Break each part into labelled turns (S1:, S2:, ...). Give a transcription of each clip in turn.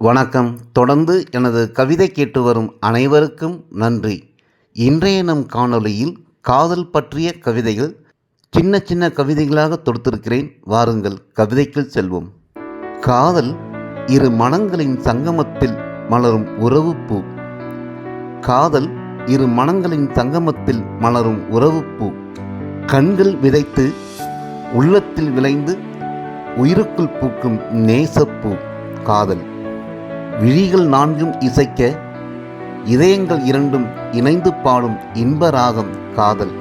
S1: வணக்கம். தொடர்ந்து எனது கவிதை கேட்டு வரும் அனைவருக்கும் நன்றி. இன்றைய நம் காணொளியில் காதல் பற்றிய கவிதைகள் சின்ன சின்ன கவிதைகளாக தொடுத்திருக்கிறேன். வாருங்கள் கவிதைக்குள் செல்வோம். காதல் இரு மனங்களின் சங்கமத்தில் மலரும் உறவு பூ காதல் இரு மனங்களின் சங்கமத்தில் மலரும் உறவு பூ கண்கள் விதைத்து உள்ளத்தில் விளைந்து உயிருக்குள் பூக்கும் நேசப்பூ. காதல் விழிகள் நான்கும் இசைக்க இதயங்கள் இரண்டும் இணைந்து பாடும் இன்ப ராகம் காதல்.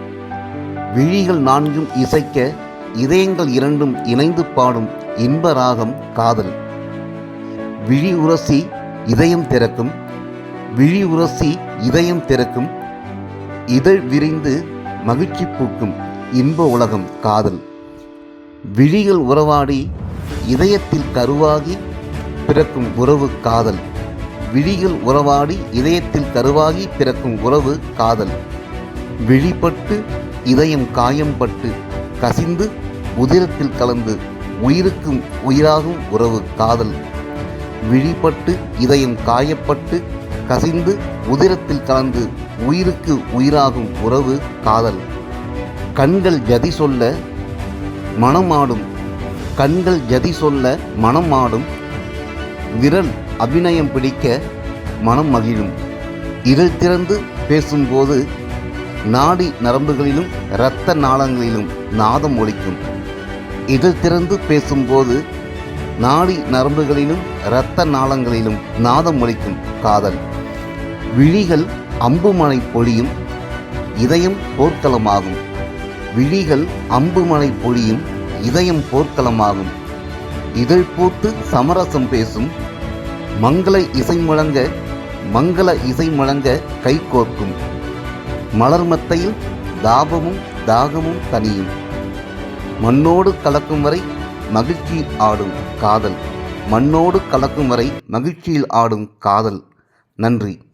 S1: விழிகள் நான்கும் இசைக்க இதயங்கள் இரண்டும் இணைந்து பாடும் இன்ப ராகம் காதல். விழி உரசி இதயம் திறக்கும் விழி உரசி இதயம் திறக்கும் இதழ் விரிந்து மகிழ்ச்சி பூக்கும் இன்ப உலகம் காதல். விழிகள் உறவாடி இதயத்தில் கருவாகி பிறக்கும் உறவு காதல். விழிகள் உறவாடி இதயத்தில் கருவாகி பிறக்கும் உறவு காதல். விழிப்பட்டு இதயம் காயம்பட்டு கசிந்து உதிரத்தில் கலந்து உயிருக்கும் உயிராகும் உறவு காதல். விழிப்பட்டு இதயம் காயப்பட்டு கசிந்து உதிரத்தில் கலந்து உயிருக்கு உயிராகும் உறவு காதல். கண்கள் ஜதி சொல்ல மனமாடும். கண்கள் ஜதி சொல்ல மனமாடும். விரல் அபிநயம் பிடிக்க மனம் மகிழும். இருள் திறந்து பேசும்போது நாடி நரம்புகளிலும் இரத்த நாளங்களிலும் நாதம் ஒழிக்கும் இதழ் திறந்து பேசும்போது நாடி நரம்புகளிலும் இரத்த நாளங்களிலும் நாதம் ஒலிக்கும் காதல். விழிகள் அம்புமலை பொழியும் இதயம் போர்க்களமாகும். விழிகள் அம்புமலை பொழியும் இதயம் போர்க்களமாகும். இதழ் போட்டு சமரசம் பேசும் மங்கள இசை முழங்க மங்கள இசை முழங்க கை கோர்க்கும். மலர்மத்தையில் தாபமும் தாகமும் தனியும். மண்ணோடு கலக்கும் வரை மகிழ்ச்சியில் ஆடும் காதல். மண்ணோடு கலக்கும் வரை மகிழ்ச்சியில் ஆடும் காதல். நன்றி.